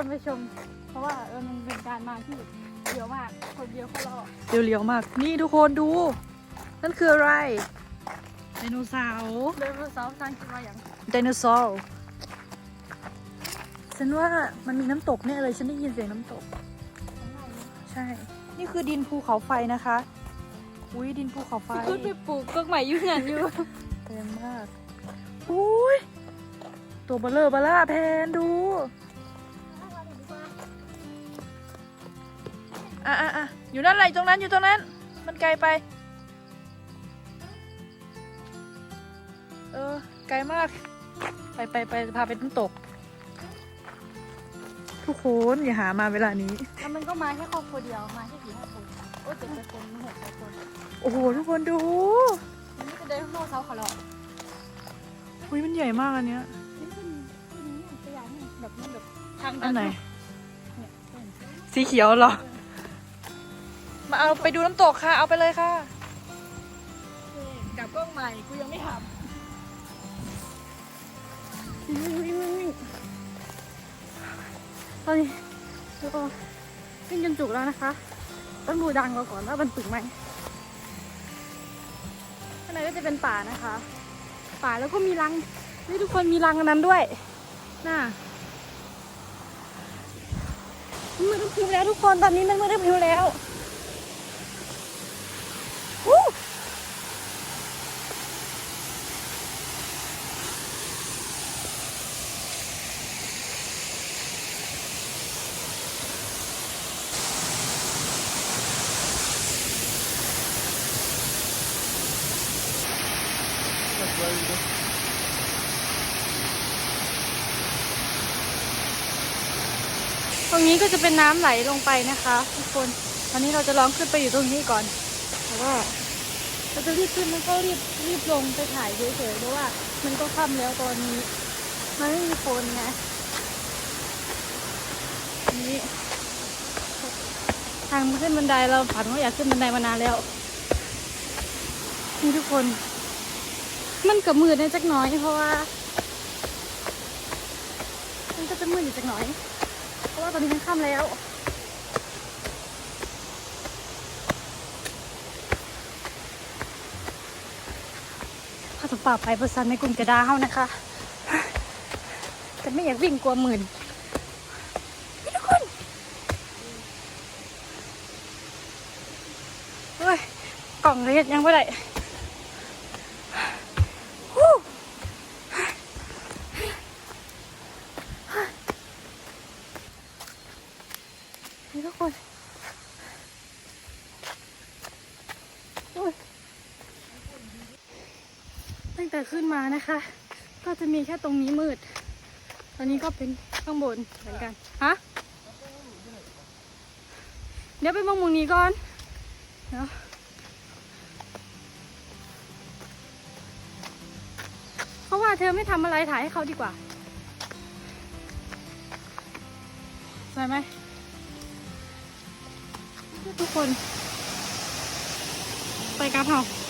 ม เพราะว่าเออมันเป็นการมาที่เดียวมาก คนเดียวเขารอเรียวๆมาก นี่ทุกคนดู นั่นคืออะไร ไดโนเสาร์เดินมาสาวทางคิดว่าอย่างไดโนเสาร์ฉันว่ามันมีน้ำตกแน่เลย ฉันได้ยินเสียงน้ำตก ใช่ นี่คือดินภูเขาไฟนะคะ อุ้ยดินภูเขาไฟขึ้นไปปลูกต้นใหม่ยุ่งงานอยู่ เต็มมาก อุ้ย ตัวเบลเลอร์เบล่าแพนดู อะอะอะอยู่นั่นแหละตรงนั้นอยู่ตรงนั้น มันไกลไป เออ ไกลมาก ไปไปไปพาไปน้ำตก ทุกคนอย่าหามาเวลานี้ แล้วมันก็มาแค่ครอบครัวเดียวมาแค่สี่ห้าคนโอ้ยเจ็ดแปดคนหกแปดคนโอ้โห ทุกคนดูมันไม่เป็นไดโนเสาร์เขาหรอกอุ้ยมันใหญ่มากอันเนี้ยนี่เป็นนี่ตัวอย่างนี่แบบมันแบบทางอันไหน เนี่ยเป็นสีเขียวเหรอ มาเอาไปดูน้ำตกค่ะ เอาไปเลยค่ะกับกล้องใหม่กูยังไม่ทำตอนนี้แล้วก็ขึ้นจนจุกแล้วนะคะ ต้องดูดังเราก่อนว่ามันตึงไหมข้างในก็จะเป็นป่านะคะ ป่าแล้วก็มีรังนี่ทุกคนมีรังอันนั้นด้วยน่ามือต้องพิมพ์แล้วทุกคนตอนนี้มันมือต้องพิมพ์แล้ววู้ ตรงนี้ก็จะเป็นน้ำไหลลงไปนะคะทุกคนตอนนี้เราจะลองขึ้นไปอยู่ตรงนี้ก่อนแต่ว่าเราจะรีบขึ้นแล้วก็รีบรีบลงไปถ่ายเฉยๆเพราะว่า มันก็ค่ำแล้วตอนนี้ มันไม่มีคนไงอันนี้ทางขึ้นบันไดเราฝันว่าอยากขึ้นบันไดมานานแล้ว นี่ทุกคน มันกับมืดในจักน้อยเพราะว่า มันก็จะมืดอยู่จักน่อย เพราะว่าตอนนี้มันค่ำแล้วข้าสป่าไปประสันในกรุงกระดาเฮานะคะ แต่ไม่อยากวิ่งกลัวหมื่นทุกคนเฮ้ยกล่องเลยยังไม่ได้ฮู้นี่ทุ กคนตั้งแต่ขึ้นมานะคะ ก็จะมีแค่ตรงนี้มืด ตอนนี้ก็เป็นข้างบนเหมือนกันฮะเดี๋ยวไปมองมุมนี้ก่อนเดี๋ยวเพราะว่าเธอไม่ทำอะไรถ่ายให้เขาดีกว่าสวยไหม ทุกคน ไปกับเรา